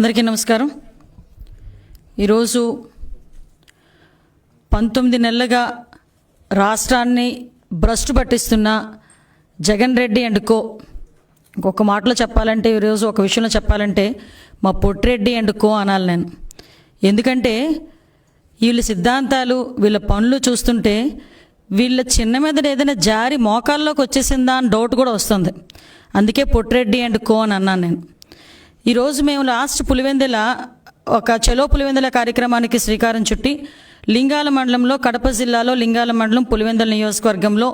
అందరికీ నమస్కారం. ఈరోజు పంతొమ్మిది నెలలుగా రాష్ట్రాన్ని భ్రష్టు పట్టిస్తున్న జగన్ రెడ్డి అండ్ కో. ఇంకొక మాటలో చెప్పాలంటే ఈరోజు ఒక విషయంలో చెప్పాలంటే మా పొట్టిరెడ్డి అండ్ కో అనాలి నేను. ఎందుకంటే వీళ్ళ సిద్ధాంతాలు వీళ్ళ పనులు చూస్తుంటే వీళ్ళ చిన్న మీద ఏదైనా జారి మోకాల్లోకి వచ్చేసిందా అని డౌట్ కూడా వస్తుంది. అందుకే పొట్టిరెడ్డి అండ్ కో అని అన్నాను నేను. ఈరోజు మేము లాస్ట్ పులివెందుల ఒక చలో పులివెందుల కార్యక్రమానికి శ్రీకారం చుట్టి లింగాల మండలంలో కడప జిల్లాలో లింగాల మండలం పులివెందల నియోజకవర్గంలో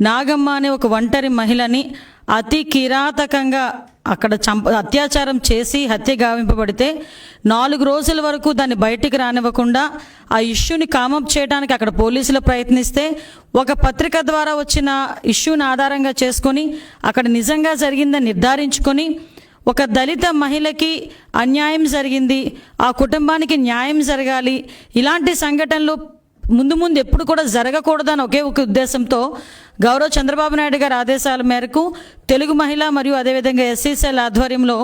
నాగమ్మ అనే ఒక ఒంటరి మహిళని అతి కిరాతకంగా అక్కడ చంప అత్యాచారం చేసి హత్య గావింపబడితే నాలుగు రోజుల వరకు దాన్ని బయటికి రానివ్వకుండా ఆ ఇష్యూని కామప్ చేయడానికి అక్కడ పోలీసులు ప్రయత్నిస్తే ఒక పత్రిక ద్వారా వచ్చిన ఇష్యూని ఆధారంగా చేసుకొని అక్కడ నిజంగా జరిగిందని నిర్ధారించుకొని ఒక దళిత మహిళకి అన్యాయం జరిగింది ఆ కుటుంబానికి న్యాయం జరగాలి. ఇలాంటి సంఘటనలు ముందు ముందు ఎప్పుడు కూడా జరగకూడదని ఒకే ఒక ఉద్దేశంతో గౌరవ చంద్రబాబు నాయుడు గారి ఆదేశాల మేరకు తెలుగు మహిళ మరియు అదేవిధంగా ఎస్సీసీఎల్ ఆధ్వర్యంలో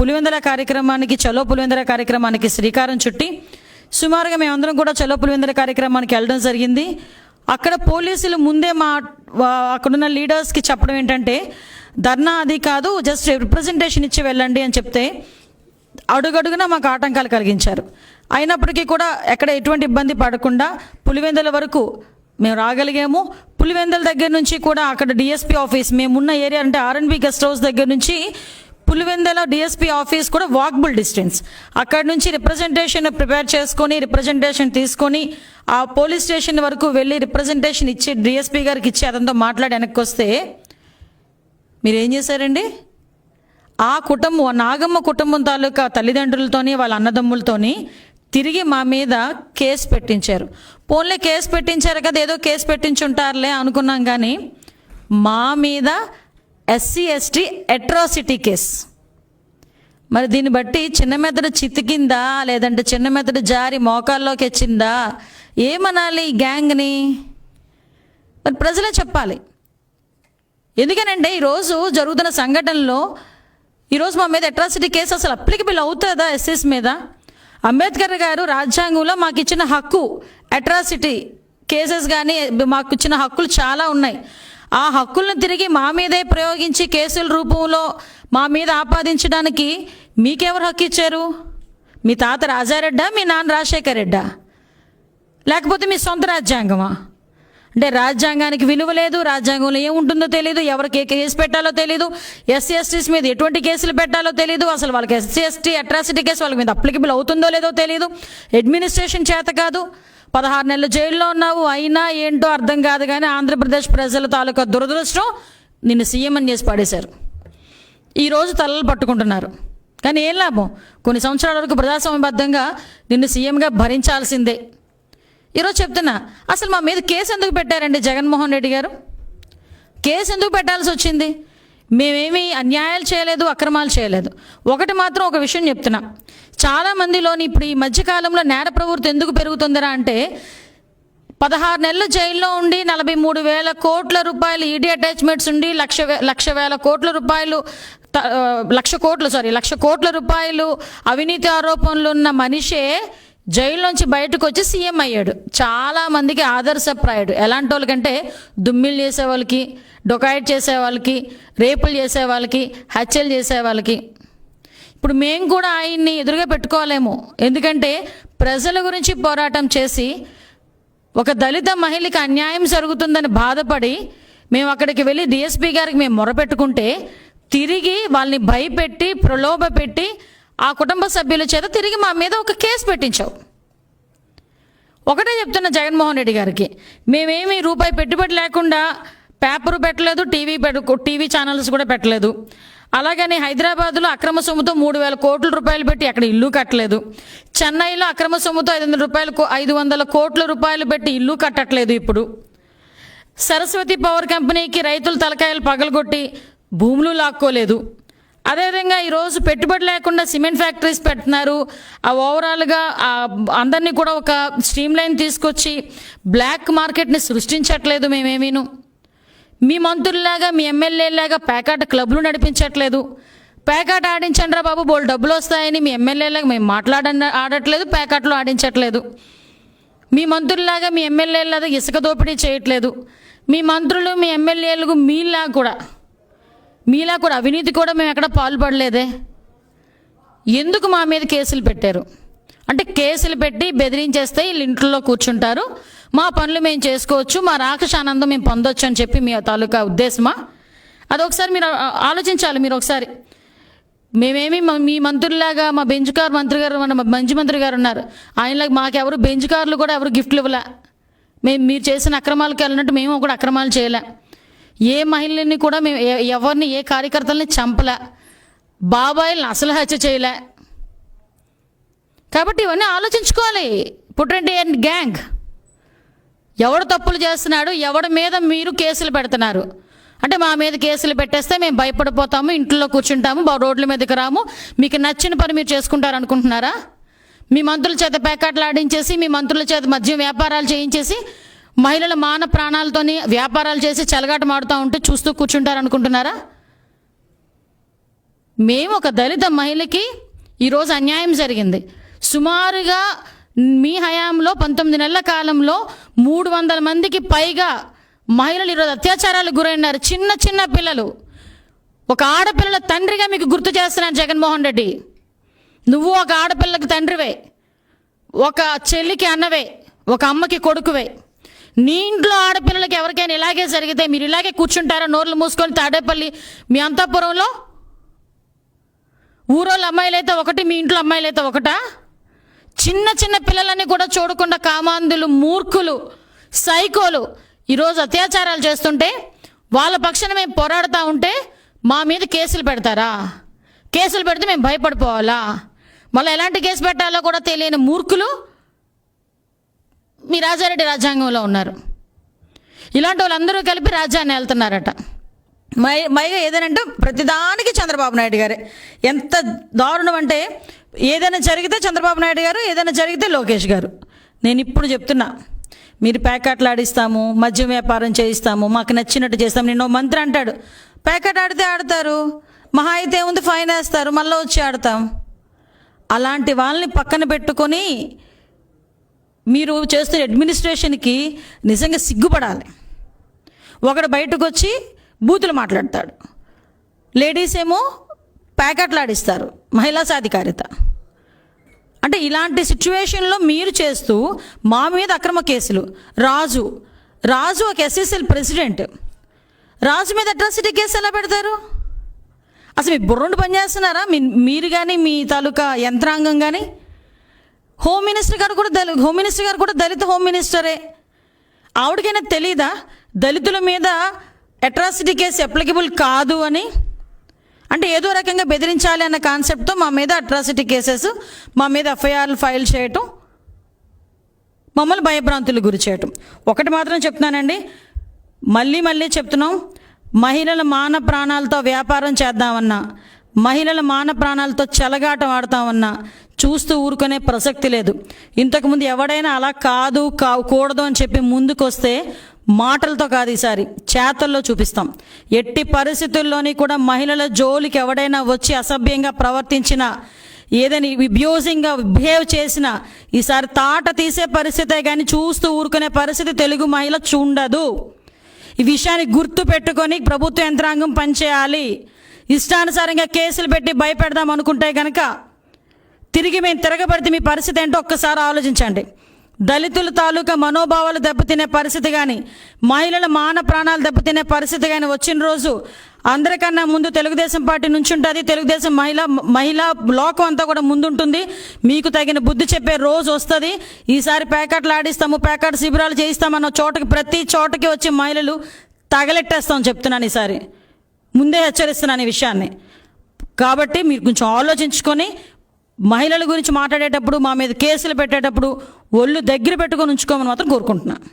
పులివెందల కార్యక్రమానికి చలో పులివెందల కార్యక్రమానికి శ్రీకారం చుట్టి సుమారుగా మేమందరం కూడా చలో పులివెందల కార్యక్రమానికి వెళ్ళడం జరిగింది. అక్కడ పోలీసులు ముందే మా అక్కడున్న లీడర్స్కి చెప్పడం ఏంటంటే ధర్నా అది కాదు జస్ట్ రిప్రజెంటేషన్ ఇచ్చి వెళ్ళండి అని చెప్తే అడుగడుగున మాకు ఆటంకాలు కలిగించారు. అయినప్పటికీ కూడా ఎక్కడ ఎటువంటి ఇబ్బంది పడకుండా పులివెందుల వరకు మేము రాగలిగాము. పులివెందుల దగ్గర నుంచి కూడా అక్కడ డిఎస్పీ ఆఫీస్ మేమున్న ఏరియా అంటే R N B guest house దగ్గర నుంచి పులివెందుల డిఎస్పీ ఆఫీస్ కూడా వాక్బుల్ డిస్టెన్స్ అక్కడ నుంచి రిప్రజెంటేషన్ ప్రిపేర్ చేసుకొని రిప్రజెంటేషన్ తీసుకొని ఆ పోలీస్ స్టేషన్ వరకు వెళ్ళి రిప్రజెంటేషన్ ఇచ్చి డిఎస్పీ గారికి ఇచ్చి అతనితో మాట్లాడి వెనక్కి వస్తే మీరేం చేశారండి? ఆ కుటుంబం నాగమ్మ కుటుంబం తాలూకా తల్లిదండ్రులతోని వాళ్ళ అన్నదమ్ములతోని తిరిగి మా మీద కేసు పెట్టించారు. పోన్లే కేసు పెట్టించారు కదా ఏదో కేసు పెట్టించుంటారులే అనుకున్నాం కానీ మా మీద ఎస్సీ ఎస్టీ అట్రాసిటీ కేస్ మరి దీన్ని బట్టి చిన్న మెదడు చితికిందా లేదంటే చిన్న మెదడు జారి మోకాల్లోకి వచ్చిందా? ఏమనాలి ఈ గ్యాంగ్ని? మరి ప్రజలే చెప్పాలి. ఎందుకనంటే ఈరోజు జరుగుతున్న సంఘటనలో ఈరోజు మా మీద అట్రాసిటీ కేసు అసలు అప్లికబుల్ అవుతుందా ఎస్ఎస్ మీద? అంబేద్కర్ గారు రాజ్యాంగంలో మాకు ఇచ్చిన హక్కు అట్రాసిటీ కేసెస్ కానీ మాకు ఇచ్చిన హక్కులు చాలా ఉన్నాయి. ఆ హక్కులను తిరిగి మా మీదే ప్రయోగించి కేసుల రూపంలో మా మీద ఆపాదించడానికి మీకెవరు హక్కు ఇచ్చారు? మీ తాత రాజారెడ్డా మీ నాన్న రాజశేఖర్ రెడ్డా లేకపోతే మీ సొంత రాజ్యాంగమా? అంటే రాజ్యాంగానికి విలువ లేదు రాజ్యాంగంలో ఏముంటుందో తెలియదు ఎవరికి ఏ కేసు పెట్టాలో తెలియదు ఎస్సీ ఎస్టీస్ మీద ఎటువంటి కేసులు పెట్టాలో తెలియదు అసలు వాళ్ళకి ఎస్సీ ఎస్టీ అట్రాసిటీ కేసు వాళ్ళ మీద అప్లికబుల్ అవుతుందో లేదో తెలియదు అడ్మినిస్ట్రేషన్ చేత కాదు పదహారు నెలలు జైల్లో ఉన్నావు అయినా ఏంటో అర్థం కాదు కానీ ఆంధ్రప్రదేశ్ ప్రజల తాలూకా దురదృష్టం నిన్ను సీఎం అని చేసి పడేశారు. ఈరోజు తలలు పట్టుకుంటున్నారు. కానీ ఏం లాభం? కొన్ని సంవత్సరాల వరకు ప్రజాస్వామ్యబద్ధంగా నిన్ను సీఎంగా భరించాల్సిందే. ఈరోజు చెప్తున్నా అసలు మా మీద కేసు ఎందుకు పెట్టారండి జగన్మోహన్ రెడ్డి గారు? కేసు ఎందుకు పెట్టాల్సి వచ్చింది? మేమేమి అన్యాయాలు చేయలేదు అక్రమాలు చేయలేదు. ఒకటి మాత్రం ఒక విషయం చెప్తున్నా. చాలామందిలోని ఇప్పుడు ఈ మధ్యకాలంలో నేర ప్రవృత్తి ఎందుకు పెరుగుతుందిరా అంటే పదహారు నెలలు జైల్లో ఉండి నలభై మూడు వేల కోట్ల రూపాయలు ఈడీ అటాచ్మెంట్స్ ఉండి లక్ష లక్ష వేల కోట్ల రూపాయలు త- లక్ష కోట్లు సారీ లక్ష కోట్ల రూపాయలు అవినీతి ఆరోపణలు ఉన్న మనిషే జైల్లోంచి బయటకు వచ్చి సీఎం అయ్యాడు. చాలామందికి ఆదర్శప్రాయుడు. ఎలాంటి వాళ్ళకంటే దుమ్మిలు చేసే వాళ్ళకి డొకాయిట్ చేసే వాళ్ళకి రేపులు చేసే వాళ్ళకి హత్యలు చేసే వాళ్ళకి ఇప్పుడు మేము కూడా ఆయన్ని ఎదురుగా పెట్టుకోలేము ఎందుకంటే ప్రజల గురించి పోరాటం చేసి ఒక దళిత మహిళకి అన్యాయం జరుగుతుందని బాధపడి మేము అక్కడికి వెళ్ళి డిఎస్పీ గారికి మేము మొరపెట్టుకుంటే తిరిగి వాళ్ళని భయపెట్టి ప్రలోభ పెట్టి ఆ కుటుంబ సభ్యుల చేత తిరిగి మా మీద ఒక కేసు పెట్టించావు. ఒకటే చెప్తున్నా జగన్మోహన్ రెడ్డి గారికి. మేమేమి రూపాయి పెట్టుబడి లేకుండా పేపర్ పెట్టలేదు టీవీ పెట్టు టీవీ ఛానల్స్ కూడా పెట్టలేదు. అలాగని హైదరాబాద్లో అక్రమ సొమ్ముతో మూడు వేల కోట్ల రూపాయలు పెట్టి అక్కడ ఇల్లు కట్టలేదు. చెన్నైలో అక్రమ సొమ్ముతో ఐదు వందల రూపాయలు ఐదు వందల కోట్ల రూపాయలు పెట్టి ఇల్లు కట్టట్లేదు ఇప్పుడు. సరస్వతి పవర్ కంపెనీకి రైతులు తలకాయలు పగలగొట్టి భూములు లాక్కోలేదు. అదేవిధంగా ఈరోజు పెట్టుబడి లేకుండా సిమెంట్ ఫ్యాక్టరీస్ పెడుతున్నారు. ఆ ఓవరాల్గా అందరినీ కూడా ఒక స్ట్రీమ్ లైన్ తీసుకొచ్చి బ్లాక్ మార్కెట్ని సృష్టించట్లేదు మేమేమీను. మీ మంత్రుల్లాగా మీ ఎమ్మెల్యేలాగా ప్యాకాట్ క్లబ్లు నడిపించట్లేదు. ప్యాకాట్ ఆడించండి రా బాబు బోల్ డబ్బులు వస్తాయని మీ ఎమ్మెల్యేలాగా మేము మాట్లాడ ఆడట్లేదు ప్యాకాట్లు ఆడించట్లేదు. మీ మంత్రుల్లాగా మీ ఎమ్మెల్యేలాగా ఇసుక దోపిడీ చేయట్లేదు. మీ మంత్రులు మీ ఎమ్మెల్యేలకు మీలా కూడా మీలా కూడా అవినీతి కూడా మేము ఎక్కడ పాల్పడలేదే? ఎందుకు మా మీద కేసులు పెట్టారు? అంటే కేసులు పెట్టి బెదిరించేస్తే వీళ్ళు ఇంట్లో కూర్చుంటారు. మా పనులు మేము చేసుకోవచ్చు. మా రాక్షస ఆనందం మేము పొందొచ్చు అని చెప్పి మీ తాలూకా ఉద్దేశమా? అది ఒకసారి మీరు ఆలోచించాలి మీరు ఒకసారి. మేమేమి మీ మంత్రుల్లాగా మా బెంచ్ కార్ మంత్రి గారు మన మంచి మంత్రి గారు ఉన్నారు. ఆయనలాగా మాకెవరు బెంచ్ కార్లు కూడా ఎవరు గిఫ్ట్లు ఇవ్వలే. మేము మీరు చేసిన అక్రమాలకు వెళ్ళినట్టు మేము కూడా అక్రమాలు చేయలే. ఏ మహిళని కూడా మేము ఎవరిని ఏ కార్యకర్తల్ని చంపలే. బాబాయిల్ని అసలు హత్య చేయలే. కాబట్టి ఇవన్నీ ఆలోచించుకోవాలి. పుట్టండి అండ్ గ్యాంగ్. ఎవడు తప్పులు చేస్తున్నాడు ఎవడి మీద మీరు కేసులు పెడుతున్నారు? అంటే మా మీద కేసులు పెట్టేస్తే మేము భయపడిపోతాము ఇంట్లో కూర్చుంటాము బా- రోడ్ల మీదకి రాము. మీకు నచ్చిన పని మీరు చేసుకుంటారు అనుకుంటున్నారా? మీ మంత్రుల చేత ప్యాకెట్లు ఆడించేసి మీ మంత్రుల చేత మద్యం వ్యాపారాలు చేయించేసి మహిళల మాన ప్రాణాలతోని వ్యాపారాలు చేసి చెలగాటమాడుతూ ఉంటే చూస్తూ కూర్చుంటారు అనుకుంటున్నారా? మేము ఒక దళిత మహిళకి ఈరోజు అన్యాయం జరిగింది. సుమారుగా మీ హయాంలో పంతొమ్మిది నెలల కాలంలో మూడు వందల మందికి పైగా మహిళలు ఈరోజు అత్యాచారాలకు గురైనారు. చిన్న చిన్న పిల్లలు. ఒక ఆడపిల్లల తండ్రిగా మీకు గుర్తు చేస్తున్నాను జగన్మోహన్ రెడ్డి. నువ్వు ఒక ఆడపిల్లకి తండ్రివే. ఒక చెల్లికి అన్నవే. ఒక అమ్మకి కొడుకువే. నీ ఇంట్లో ఆడపిల్లలకి ఎవరికైనా ఇలాగే జరిగితే మీరు ఇలాగే కూర్చుంటారా? నోర్లు మూసుకొని తాడేపల్లి మీ అంతఃపురంలో? ఊరోళ్ళ అమ్మాయిలైతే ఒకటి మీ ఇంట్లో అమ్మాయిలైతే ఒకటా? చిన్న చిన్న పిల్లలని కూడా చూడకుండా కామాంధులు మూర్ఖులు సైకోలు ఈరోజు అత్యాచారాలు చేస్తుంటే వాళ్ళ పక్షాన మేము పోరాడుతూ ఉంటే మా మీద కేసులు పెడతారా? కేసులు పెడితే మేము భయపడిపోవాలా? మళ్ళీ ఎలాంటి కేసు పెట్టాలో కూడా తెలియని మూర్ఖులు మీ రాజారెడ్డి రాజ్యాంగంలో ఉన్నారు. ఇలాంటి వాళ్ళందరూ కలిపి రాజ్యాన్ని వెళ్తున్నారట మై మైగా ఏదైనా ప్రతిదానికి చంద్రబాబు నాయుడు గారే. ఎంత దారుణం అంటే ఏదైనా జరిగితే చంద్రబాబు నాయుడు గారు ఏదైనా జరిగితే లోకేష్ గారు. నేను ఇప్పుడు చెప్తున్నా మీరు ప్యాకెట్లు ఆడిస్తాము మద్యం వ్యాపారం చేయిస్తాము మాకు నచ్చినట్టు చేస్తాము. నిన్న ఓ మంత్రి అంటాడు ప్యాకెట్ ఆడితే ఆడతారు మహా అయితే ఉంది ఫైన్ వేస్తారు మళ్ళీ వచ్చి ఆడతాం. అలాంటి వాళ్ళని పక్కన పెట్టుకొని మీరు చేస్తున్న అడ్మినిస్ట్రేషన్కి నిజంగా సిగ్గుపడాలి. ఒకడు బయటకు వచ్చి బూతులు మాట్లాడతాడు. లేడీస్ ఏమో ప్యాకెట్లు ఆడిస్తారు. మహిళా సాధికారిత. అంటే ఇలాంటి సిచ్యువేషన్లో మీరు చేస్తూ మా మీద అక్రమ కేసులు. రాజు. రాజు ఒక ఎస్ఎస్ఎల్ ప్రెసిడెంట్. రాజు మీద అట్రాసిటీ కేసు ఎలా పెడతారు? అసలు మీ బుర్రండు పనిచేస్తున్నారా? మీ మీరు కానీ మీ తాలూకా యంత్రాంగం కానీ హోమ్ మినిస్టర్ గారు కూడా దళి హోమ్ మినిస్టర్ గారు కూడా దళిత హోమ్ మినిస్టరే ఆవిడకైనా తెలీదా? దళితుల మీద అట్రాసిటీ కేసు అప్లికబుల్ కాదు అని? అంటే ఏదో రకంగా బెదిరించాలి అన్న కాన్సెప్ట్తో మా మీద అట్రాసిటీ కేసెస్ మా మీద ఎఫ్ఐఆర్లు ఫైల్ చేయటం మమ్మల్ని భయభ్రాంతులు గురి చేయటం. ఒకటి మాత్రం చెప్తున్నానండి. మళ్ళీ మళ్ళీ చెప్తున్నాం. మహిళల మాన ప్రాణాలతో వ్యాపారం చేద్దామన్నా మహిళల మాన ప్రాణాలతో చెలగాటం ఆడతామన్నా చూస్తూ ఊరుకునే ప్రసక్తి లేదు. ఇంతకుముందు ఎవడైనా అలా కాదు కా కూడదు అని చెప్పి ముందుకొస్తే మాటలతో కాదు ఈసారి చేతల్లో చూపిస్తాం. ఎట్టి పరిస్థితుల్లోని కూడా మహిళల జోలికి ఎవడైనా వచ్చి అసభ్యంగా ప్రవర్తించినా ఏదైనా విబ్యూజింగ్గా బిహేవ్ చేసినా ఈసారి తాట తీసే పరిస్థితే కానీ చూస్తూ ఊరుకునే పరిస్థితి తెలుగు మహిళ చూడదు. ఈ విషయాన్ని గుర్తు పెట్టుకొని ప్రభుత్వ యంత్రాంగం పనిచేయాలి. ఇష్టానుసారంగా కేసులు పెట్టి భయపెడదాం అనుకుంటే కనుక తిరిగి మేము తిరగబడితే మీ పరిస్థితి ఏంటో ఒక్కసారి ఆలోచించండి. దళితుల తాలూకా మనోభావాలు దెబ్బతినే పరిస్థితి కానీ మహిళల మాన ప్రాణాలు దెబ్బతినే పరిస్థితి కానీ వచ్చిన రోజు అందరికన్నా ముందు తెలుగుదేశం పార్టీ నుంచి ఉంటుంది తెలుగుదేశం మహిళ మహిళా లోకం అంతా కూడా ముందుంటుంది. మీకు తగిన బుద్ధి చెప్పే రోజు వస్తుంది. ఈసారి ప్యాకెట్లు ఆడిస్తాము ప్యాకెట్ శిబిరాలు చేయిస్తామన్న చోటకి ప్రతి చోటకి వచ్చి మహిళలు తగలెట్టేస్తాం చెప్తున్నాను ఈసారి. ముందే హెచ్చరిస్తున్నాను ఈ విషయాన్ని. కాబట్టి మీరు కొంచెం ఆలోచించుకొని మహిళల గురించి మాట్లాడేటప్పుడు మా మీద కేసులు పెట్టేటప్పుడు ఒళ్ళు దగ్గర పెట్టుకొని ఉంచుకోమని మాత్రం కోరుకుంటున్నాను